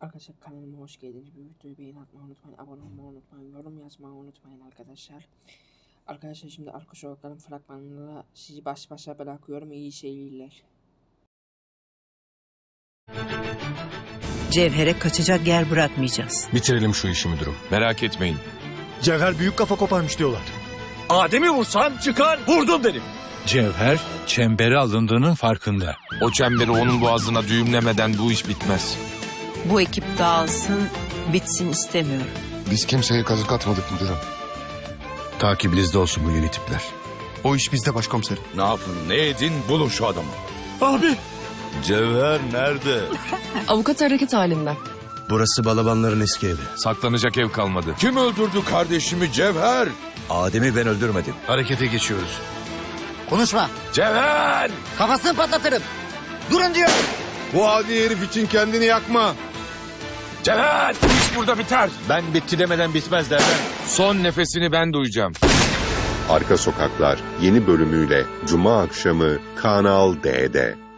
Arkadaşlar kanalıma hoş geldiniz. Bir videoyu beğeni atmayı unutmayın. Abone olmayı unutmayın. Yorum yazmayı unutmayın arkadaşlar. Arkadaşlar şimdi arka sokakların fragmanına sizi baş başa bırakıyorum. İyi seyirler. Cevher'e kaçacak yer bırakmayacağız. Bitirelim şu işi müdürüm. Merak etmeyin. Cevher büyük kafa koparmış diyorlar. Adem'i vursan çıkar vurdum derim. Cevher çembere alındığının farkında. O çemberi onun boğazına düğümlemeden bu iş bitmez. Bu ekip dağılsın, bitsin istemiyorum. Biz kimseye kazık atmadık müdürüm. Takibinizde olsun bu yeni tipler. O iş bizde başkomiserim. Ne yapın ne edin bulun şu adamı. Abi. Cevher nerede? Avukat hareket halinde. Burası balabanların eski evi. Saklanacak ev kalmadı. Kim öldürdü kardeşimi Cevher? Adem'i ben öldürmedim. Harekete geçiyoruz. Konuşma. Cevher! Kafasını patlatırım. Durun diyor. Bu adi herif için kendini yakma. Cevher! İş burada biter. Ben bitti demeden bitmez derler. Son nefesini ben duyacağım. Arka Sokaklar yeni bölümüyle Cuma akşamı Kanal D'de.